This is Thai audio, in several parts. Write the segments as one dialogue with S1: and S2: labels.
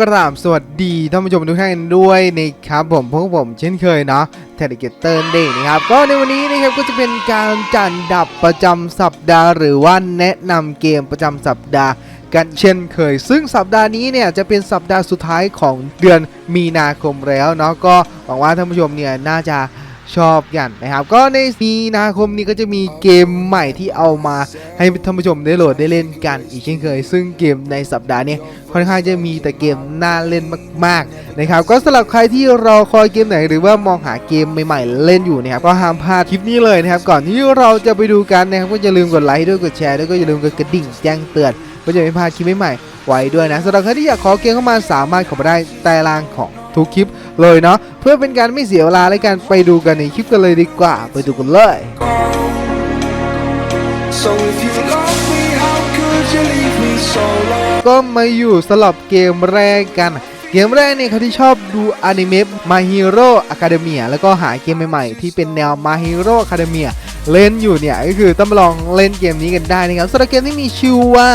S1: กราบสวัสดีท่านผู้ชมทุกท่านด้วยนะครับผมพวกผมเช่นเคยเนาะเทเลเกตเตอร์เดย์นะครับ ก็ในวันนี้นะครับก็จะเป็นการจัดดับประจำสัปดาห์ หรือว่าแนะนำเกมประจำสัปดาห์กันเช่นเคย ซึ่งสัปดาห์นี้เนี่ยจะเป็นสัปดาห์สุดท้ายของเดือนมีนาคมแล้วเนาะก็หวังว่าท่านผู้ชมเนี่ยน่าจะ ชอบกันนะครับ ก็ในมีนาคมนี้ก็จะมีเกมใหม่ที่เอามาให้ท่านผู้ชมได้โหลดได้เล่นกันอีกเช่นเคย ซึ่งเกมในสัปดาห์นี้ค่อนข้างจะมีแต่เกมน่าเล่นมากๆนะครับ ก็สำหรับใครที่รอคอยเกมไหนหรือว่ามองหาเกมใหม่ๆเล่นอยู่นะครับก็ห้ามพลาดคลิปนี้เลยนะครับ ก่อนที่เราจะไปดูกันนะครับก็อย่าลืมกดไลค์ด้วยกดแชร์ด้วยก็อย่าลืมกดกระดิ่งแจ้งเตือนก็จะไม่พลาดคลิปใหม่ๆไว้ด้วยนะสำหรับใครที่อยากขอเกมเข้ามาสามารถข้ามาได้ใต้ล่างของ ทุกคลิปเลยเนาะเพื่อเป็นการไม่เสียเวลาและการไปดูกันในคลิปกันเลยดีกว่า ไปดูกันเลย
S2: So if you love me, how could you leave me so long?
S1: ก็มาอยู่สลับเกมแรกกัน เกมแรกเนี่ยเขาที่ชอบดูอนิเมะ My Hero Academia แล้วก็หาเกมใหม่ๆ ที่เป็นแนว My Hero Academia เล่นอยู่เนี่ยก็คือต้องลองเล่นเกมนี้กันได้นะครับสำหรับเกมที่มีชื่อว่า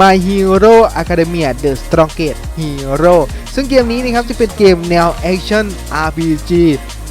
S1: My Hero Academia The Strongest Hero ซึ่งเกมนี้นะครับจะเป็นเกมแนว Action RPG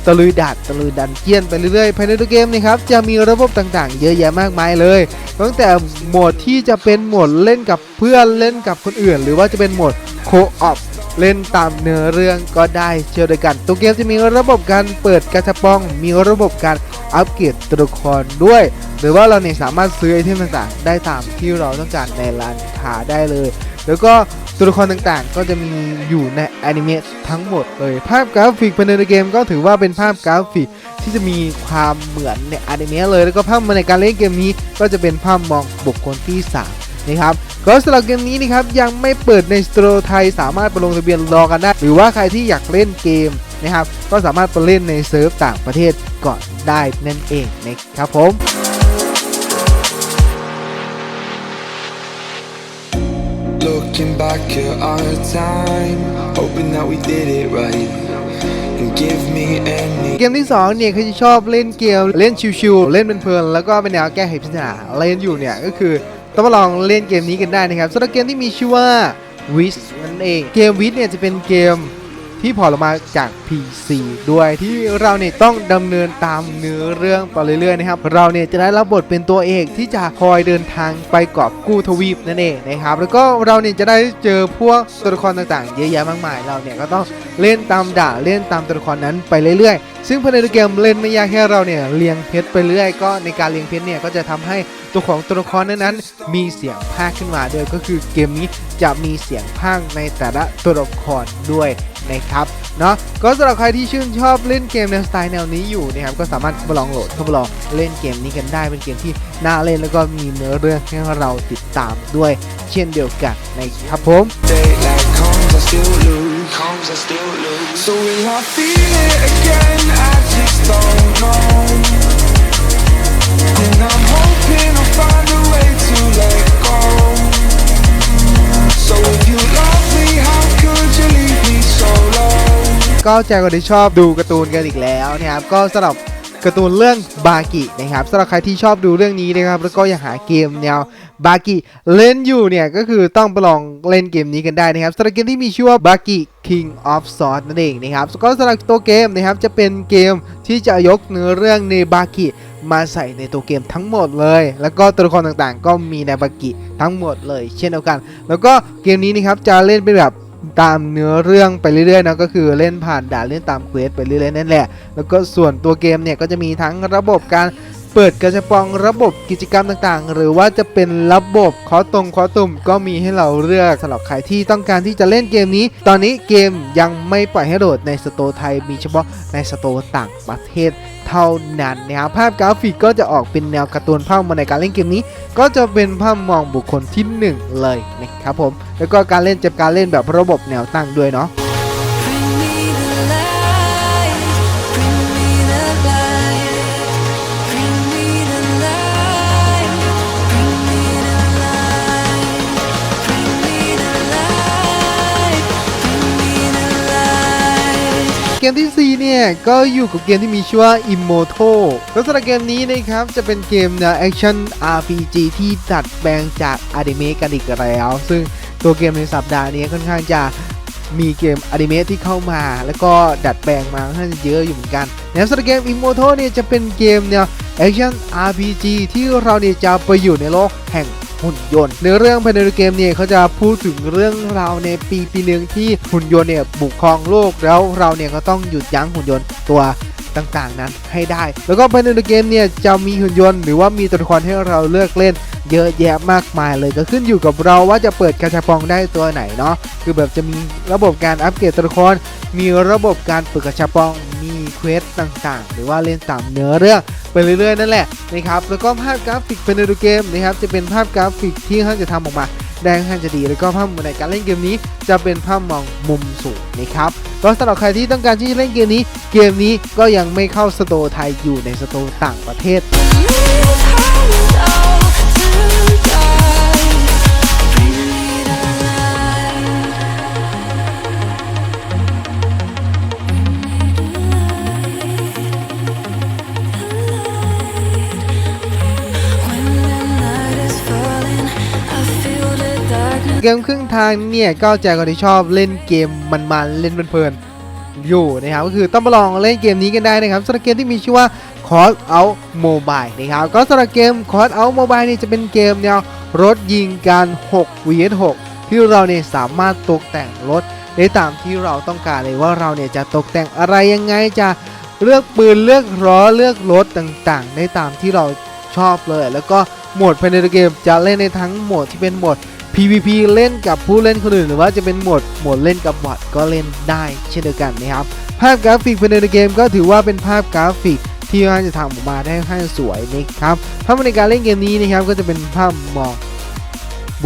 S1: ตะลุยดัดตะลุยดันเจียนไปเรื่อยๆภายในตัวเกมนะครับจะมีระบบต่างๆ เยอะแยะมากมายเลย ตั้งแต่โหมดที่จะเป็นโหมดเล่นกับเพื่อนเล่นกับคนอื่น หรือว่าจะเป็นโหมดโคออฟ เล่นตามเนื้อเรื่องก็ได้เช่นเดียวกัน ตัวเกมจะมีระบบการเปิดกระชับปอง มีระบบการอัปเกรดตัวละครด้วย หรือว่าเราเนี่ยสามารถซื้อไอเทมต่างๆ ได้ตามที่เราต้องการในร้านค้าได้เลย แล้วก็ตัวละครต่างๆ ก็จะมีอยู่ในแอนิเมะทั้งหมดเลย ภาพกราฟิกภายในเกมก็ถือว่าเป็นภาพกราฟิกที่จะมีความเหมือนในอนิเมะเลย แล้วก็ภาพในการเล่นเกมนี้ก็จะเป็นภาพมองบุคคลที่ 3 นะครับก็สำหรับเกมนี้นะครับยังไม่เปิดในสโตร์ไทยสามารถไปลงทะเบียนรอกันได้ หรือว่าใครที่อยากเล่นเกมนะครับก็สามารถไปเล่นในเซิร์ฟต่างประเทศก่อนได้นั่นเองนะครับผม
S2: Looking back at our time, hoping that we did it right. And give me any
S1: เกมที่2เนี่ยเขาจะชอบเล่นเกมเล่นชิวๆเล่นเป็นเพลินๆแล้วก็เป็นแนวแก้ไขปริศนาเล่นอยู่เนี่ยก็คือ ต้องมาลองเล่นเกมนี้กันได้นะครับสำหรับเกมที่มีชื่อว่า w i s นั่นเองเกม w i s เนี่ยจะเป็นเกม ที่พอร์ตออกมาจาก PC ด้วยที่เราเนี่ยต้องดำเนินตามเนื้อเรื่องไปเรื่อยๆนะครับ เราเนี่ยจะได้รับบทเป็นตัวเอกที่จะคอยเดินทางไปกอบกู้ทวีปนั่นเองนะครับ แล้วก็เราเนี่ยจะได้เจอพวกตัวละครต่างๆ เยอะแยะมากมาย เราเนี่ยก็ต้องเล่นตามด่าเล่นตามตัวละครนั้นไปเรื่อยๆ ซึ่งภายในเกมเล่นไม่ยากแค่เราเนี่ยเรียงเพชรไปเรื่อยก็ในการเรียงเพชรเนี่ยก็จะทำให้ตัวของตัวละครนั้นๆมีเสียงพากขึ้นมาด้วยก็คือเกมนี้จะมีเสียงพากในแต่ละตัวละครด้วย นะครับเนาะก็สำหรับใครที่ชื่นชอบเล่นเกมในวสไตล์แนวนี้อยู่นะครับก็สามารถเข้ามาลองโหลดเข้ามาลองเล่นเกมนี้กันได้เป็นเกมที่น่าเล่นแล้วก็มีเนื้อเรื่องให้เราติดตามด้วย เช่นเดียวกันนะครับผม
S2: So will I feel it again? I just don't know.
S1: ก็แจกคนที่ชอบดูการ์ตูนกันอีกแล้วนะครับก็สำหรับการ์ตูนเรื่องบากินะครับสำหรับใครที่ชอบดูเรื่องนี้นะครับแล้วก็อยากหาเกมแนวบากิเล่นอยู่เนี่ยก็คือต้องไปลองเล่นเกมนี้กันได้นะครับสำหรับเกมที่มีชื่อว่าบากิ King of sword นั่นเองนะครับก็สำหรับตัวเกมนะครับจะเป็นเกมที่จะยกเนื้อเรื่องในบากิมาใส่ในตัวเกมทั้งหมดเลย แล้วก็ตัวละครต่างๆ ก็มีในบากิทั้งหมดเลย เช่นเดียวกัน แล้วก็เกมนี้นะครับจะเล่นเป็นแบบ ตามเนื้อเรื่องไปเรื่อยๆนะก็คือเล่นผ่านด่านเล่นตามเควสไปเรื่อยๆนั่นแหละ แล้วก็ส่วนตัวเกมเนี่ยก็จะมีทั้งระบบการ เปิดกระชับปองระบบกิจกรรมต่างๆ หรือว่าจะเป็นระบบคอตรงคอตุ่มก็มีให้เราเลือกสำหรับใครที่ต้องการที่จะเล่นเกมนี้ ตอนนี้เกมยังไม่ปล่อยให้โหลดในสโตร์ไทยมีเฉพาะในสโตร์ต่างประเทศเท่านั้นนะครับภาพกราฟิกก็จะออกเป็นแนวการ์ตูนภาพมาในการเล่นเกมนี้ ก็จะเป็นภาพมองบุคคลที่หนึ่งเลยนะครับผม แล้วก็การเล่นจะการเล่นแบบระบบแนวตั้งด้วยเนาะ เกมที่ 4 เนี่ย ก็อยู่กับเกมที่มีชื่อว่า Immortal แล้วสำหรับเกมนี้นะครับ จะเป็นเกมแนว Action RPG ที่ดัดแปลงจากอนิเมะกันอีกแล้ว ซึ่งตัวเกมในสัปดาห์นี้ค่อนข้างจะมีเกมอนิเมะที่เข้ามา แล้วก็ดัดแปลงมาค่อนข้างเยอะอยู่เหมือนกันแล้วสำหรับเกม Immortal เนี่ยจะเป็นเกมแนว Action RPG ที่เราเนี่ยจะไปอยู่ในโลกแห่ง หุ่นยนต์ ในเรื่องภายในเกมเนี่ยเขาจะพูดถึงเรื่องราวในปีปีหนึ่งที่หุ่นยนต์เนี่ยบุกครองโลกแล้วเราเนี่ยก็ต้องหยุดยั้งหุ่นยนต์ตัวต่างๆนั้นให้ได้ แล้วก็ภายในเกมเนี่ยจะมีหุ่นยนต์หรือว่ามีตัวละครให้เราเลือกเล่นเยอะแยะมากมายเลยก็ขึ้นอยู่กับเราว่าจะเปิดกาชาปองได้ตัวไหนเนาะคือแบบจะมีระบบการอัปเกรดตัวละครมีระบบการเปิดกาชาปองมีเควสต่างๆ หรือว่าเล่นตามเนื้อเรื่อง ไปเรื่อยๆนั่นแหละนะครับแล้วก็ภาพกราฟิกภายในเกมนะครับจะเป็นภาพกราฟิกที่ท่านจะทำออกมาได้ค่อนจะดี แล้วก็ภาพในการเล่นเกมนี้ จะเป็นภาพมองมุมสูงนะครับก็สำหรับใครที่ต้องการที่จะเล่นเกมนี้ เกมนี้ก็ยังไม่เข้าสโตร์ไทยอยู่ในสโตร์ต่างประเทศ เกมครึ่งทางเนี่ยก็แจกคนที่ชอบเล่นเกมมันๆเล่นเพลินๆอยู่นะครับก็คือต้องมาลองเล่นเกมนี้กันได้นะครับสำหรับเกมที่มีชื่อว่า Call Out Mobile นะครับก็สำหรับเกม Call Out Mobile นี่จะเป็นเกมแนวรถยิงกัน6 vs 6ที่เราเนี่ยสามารถตกแต่งรถได้ตามที่เราต้องการเลยว่าเราเนี่ยจะตกแต่งอะไรยังไงจะเลือกปืนเลือกล้อเลือกรถต่างๆ ได้ตามที่เราชอบเลย แล้วก็โหมดภายในเกมจะเล่นในทั้งโหมดที่เป็นโหมด PVP เล่นกับผู้เล่นคนอื่น หรือว่าจะเป็นโหมดโหมดเล่นกับบอทก็เล่นได้เช่นเดียวกันนะครับ ภาพกราฟิกภายในเกมก็ถือว่าเป็นภาพกราฟิกที่ค่อนข้างจะทำออกมาได้ค่อนข้างสวยนะครับภาพในการเล่นเกมนี้นะครับก็จะเป็นภาพมอง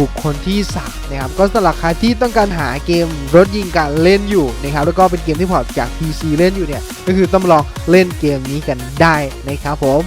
S1: บุคคลที่สามนะครับก็สำหรับใครที่ต้องการหาเกมรถยิงการเล่นอยู่นะครับแล้วก็เป็นเกมที่พอร์ตจาก PC เล่นอยู่เนี่ยก็คือต้องลองเล่นเกมนี้กันได้นะครับผม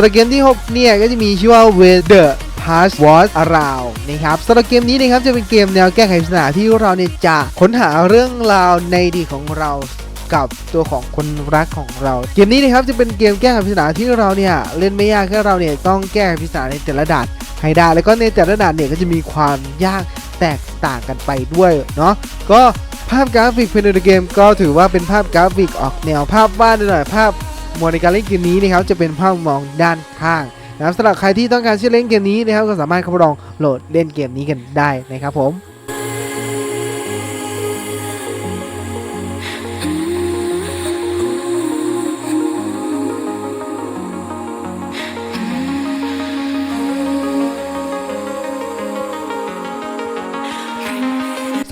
S1: ำหรับเกมที่ 6 เนี่ย ก็จะมีชื่อว่า w e t h e r Pass Was Around นะครับสำหรับเกมนี้นะครับจะเป็นเกมแนวแก้ไขปริศนาที่เราเนี่ยจะค้นหาเรื่องราวในอดีตของเรากับตัวของคนรักของเรา เกมนี้นะครับจะเป็นเกมแก้ไขปริศนาที่เราเนี่ยเล่นไม่ยากแค่เราเนี่ยต้องแก้ไขปริศนาในแต่ละด่านให้ได้ แล้วก็ในแต่ละด่านเนี่ยก็จะมีความยากแตกต่างกันไปด้วยเนาะก็ภาพกราฟิกภายในเกมก็ถือว่าเป็นภาพกราฟิกออกแนวภาพวาดหน่อยภาพ โหมดในการเล่นเกมนี้นะครับจะเป็นภาพมองด้านข้างนะครับสำหรับใครที่ต้องการชื่อเล่นเกมนี้นะครับก็สามารถเข้าไปลองโหลดเล่นเกมนี้กันได้นะครับผม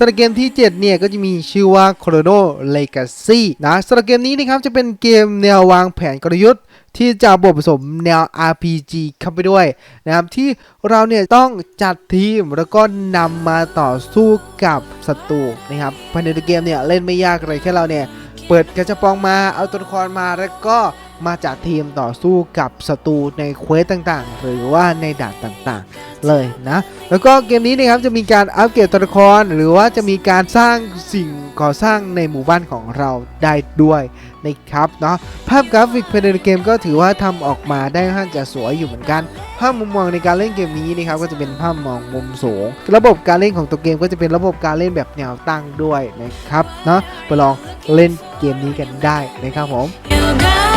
S1: สำหรับเกมที่ 7 เนี่ยก็จะมีชื่อว่า Chrono Legacy นะสำหรับเกมนี้นะครับจะเป็นเกมแนววางแผนกลยุทธ์ที่จะบวกผสมแนว RPG เข้าไปด้วยนะครับที่เราเนี่ยต้องจัดทีมแล้วก็นำมาต่อสู้กับศัตรูนะครับภายในเกมเนี่ยเล่นไม่ยากเลยแค่เราเนี่ยเปิดกระจะปองมาเอาตัวละครมาแล้วก็มาจัดทีมต่อสู้กับศัตรูในเควสต่างๆ หรือว่าในด่านต่างๆ เลยนะ แล้วก็เกมนี้นะครับจะมีการอัปเกรดตัวละคร หรือว่าจะมีการสร้างสิ่งก่อสร้างในหมู่บ้านของเราได้ด้วยนะครับเนาะภาพกราฟิกภายในเกมก็ถือว่าทำออกมาได้ค่อนข้างจะสวยอยู่เหมือนกันภาพมุมมองในการเล่นเกมนี้นะครับก็จะเป็นภาพมองมุมสูง ระบบการเล่นของตัวเกมก็จะเป็นระบบการเล่นแบบแนวตั้งด้วยนะครับเนาะไปลองเล่นเกมนี้กันได้นะครับผม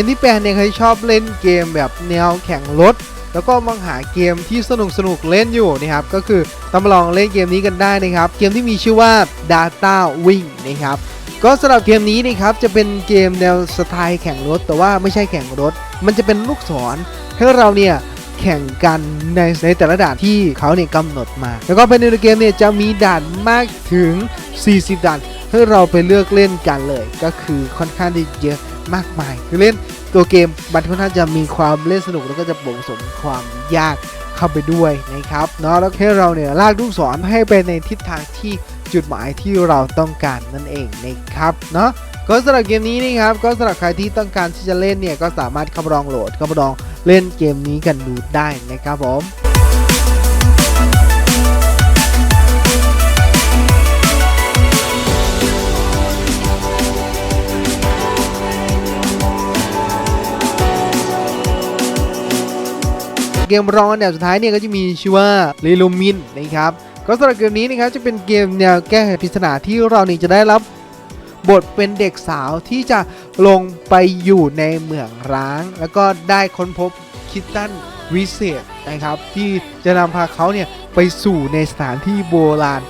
S1: มที่แปลเนี่ยใครชอบเล่นเกมแบบแนวแข่งรถ แล้วก็มองหาเกมที่สนุกสนุกเล่นอยู่นะครับ ก็คือต้องมาลองเล่นเกมนี้กันได้นะครับ เกมที่มีชื่อว่า Data Wing นะครับ ก็สำหรับเกมนี้นะครับจะเป็นเกมแนวสไตล์แข่งรถ แต่ว่าไม่ใช่แข่งรถ มันจะเป็นลูกศรให้เราเนี่ยแข่งกันในในแต่ละด่านที่เขาเนี่ยกำหนดมา แล้วก็ภายในเกมเนี่ยจะมีด่านมากถึง 40 ด่านให้เราไปเลือกเล่นกันเลย ก็คือค่อนข้างที่เยอะ มากมาย คือเล่นตัวเกมมันค่อนข้างจะมีความเล่นสนุกแล้วก็จะผสมความยากเข้าไปด้วยนะครับเนาะแล้วให้เราเนี่ยลากลูกศรให้ไปในทิศทางที่จุดหมายที่เราต้องการนั่นเองนะครับเนาะก็สำหรับเกมนี้นะครับก็สำหรับใครที่ต้องการที่จะเล่นเนี่ยก็สามารถเข้ามาลองโหลดเข้ามาลองเล่นเกมนี้กันดูได้นะครับผม เกมรองอันดับสุดท้ายเนี่ยก็จะมีชื่อว่า l ล l u m i n นะครับก็สำหรับเกมนี้นะครับจะเป็นเกมแนวแก้ไขปริศนาที่เรานี่จะได้รับบทเป็นเด็กสาวที่จะลงไปอยู่ในเหมืองร้าง แล้วก็ได้ค้นพบคิตตันวิเศษนะครับ ที่จะนำพาเขาเนี่ยไปสู่ในสถานที่โบราณ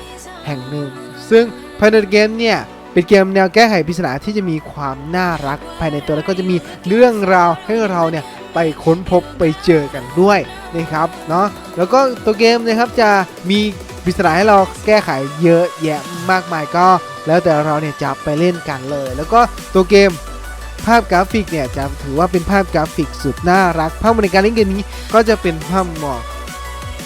S1: แห่งหนึ่ง ซึ่งภายในเกมเนี่ยเป็นเกมแนวแก้ไขปริศนาที่จะมีความน่ารักภายในตัวแล้วก็จะมีเรื่องราวให้เราเนี่ย ไปค้นพบไปเจอกันด้วยนะครับเนาะแล้วก็ตัวเกมนะครับจะมีปริศนาให้เราแก้ไขเยอะแยะมากมายก็ แล้วแต่เราเนี่ยจะไปเล่นกันเลย แล้วก็ตัวเกมภาพกราฟิกเนี่ยจะถือว่าเป็นภาพกราฟิกสุดน่ารักภาพในการเล่นเกมนี้ก็จะเป็นภาพหมอก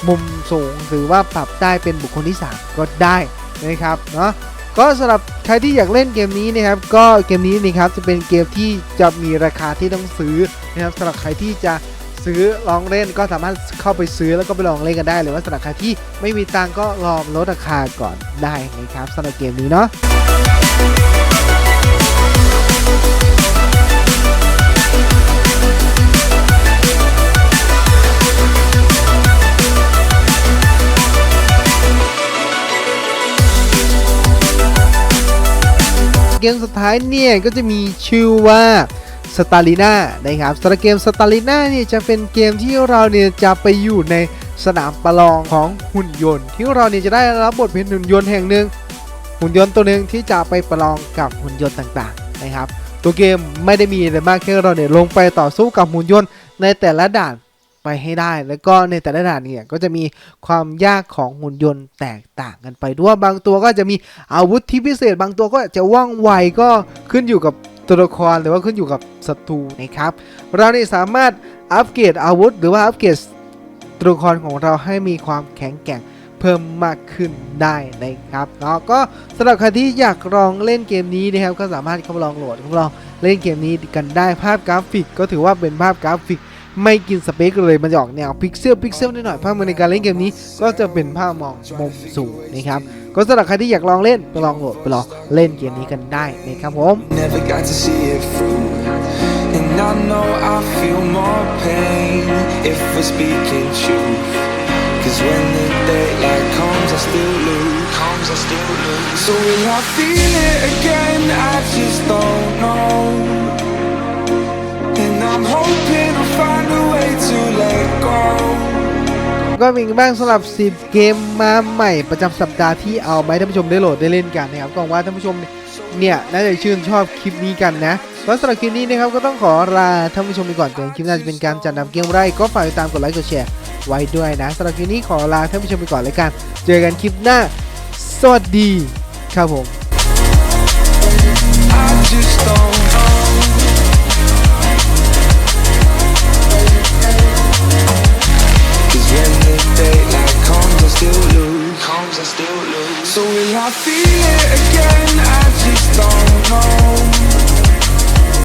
S1: มุมสูงหรือว่าปรับได้เป็นบุคคลที่ 3 ก็ได้นะครับเนาะ ก็สำหรับใครที่อยากเล่นเกมนี้นะครับ ก็เกมนี้นะครับจะเป็นเกมที่จะมีราคาที่ต้องซื้อนะครับสำหรับใครที่จะซื้อลองเล่นก็สามารถเข้าไปซื้อแล้วก็ไปลองเล่นกันได้หรือว่าสำหรับใครที่ไม่มีตังก็ลองลดราคาก่อนได้นะครับสำหรับเกมนี้เนาะ เกมสุดท้ายเนี่ยก็จะมีชื่อว่าสตาลิน่านะครับสำหรับเกมสตาลิน่าเนี่ยจะเป็นเกมที่เราเนี่ยจะไปอยู่ในสนามประลองของหุ่นยนต์ ที่เราเนี่ยจะได้รับบทเป็นหุ่นยนต์แห่งหนึ่งหุ่นยนต์ตัวหนึ่งที่จะไปประลองกับหุ่นยนต์ต่างๆนะครับ ตัวเกมไม่ได้มีอะไรมากแค่เราเนี่ยลงไปต่อสู้กับหุ่นยนต์ในแต่ละด่าน ไปให้ได้ แล้วก็ในแต่ละด่านเนี่ยก็จะมีความยากของหุ่นยนต์แตกต่างกันไปด้วยบางตัวก็จะมีอาวุธที่พิเศษ บางตัวก็จะว่องไวก็ขึ้นอยู่กับตัวละครหรือว่าขึ้นอยู่กับศัตรูนะครับ เราเนี่ยสามารถอัปเกรดอาวุธ หรือว่าอัปเกรดตัวละครของเราให้มีความแข็งแกร่งเพิ่มมากขึ้นได้นะครับเนาะก็สำหรับใครที่อยากลองเล่นเกมนี้นะครับ ก็สามารถเข้ามาลองโหลดเข้ามาลองเล่นเกมนี้กันได้ภาพกราฟิก ก็ถือว่าเป็นภาพกราฟิก ไม่กินสเปคเลยมันจะออกแนวพิกเซลพิกเซลนิดหน่อยภาพมือในการเล่นเกมนี้ ก็จะเป็นภาพมองมุมสูงนะครับก็สำหรับใครที่อยากลองเล่นไปลองโหลดไปลองเล่นเกมนี้กันได้นะครับผม
S2: Never got to see it. And I know I feel more pain if we're speaking truth. Cause when the daylight comes, I still lose. Comes, I still lose. So will I feel it again? I just don't know. And I'm hoping
S1: ก็มีบ้างสำหรับ 10 เกมมาใหม่ประจำสัปดาห์ที่เอามาให้ท่านผู้ชมได้โหลดได้เล่นกันนะครับก็หวังว่าท่านผู้ชมเนี่ยน่าจะชื่นชอบคลิปนี้กันนะก็สำหรับคลิปนี้นะครับก็ต้องขอลาท่านผู้ชมไปก่อนเจอกันคลิปหน้าจะเป็นการจัดนำเกมไรก็ฝากติดตามกดไลค์กดแชร์ไว้ด้วยนะสำหรับคลิปนี้ขอลาท่านผู้ชมไปก่อนเลยกัน เจอกันคลิปหน้า สวัสดีครับผม
S2: I just don't still lose. Comes I still lose. So will I feel it again? I just don't know.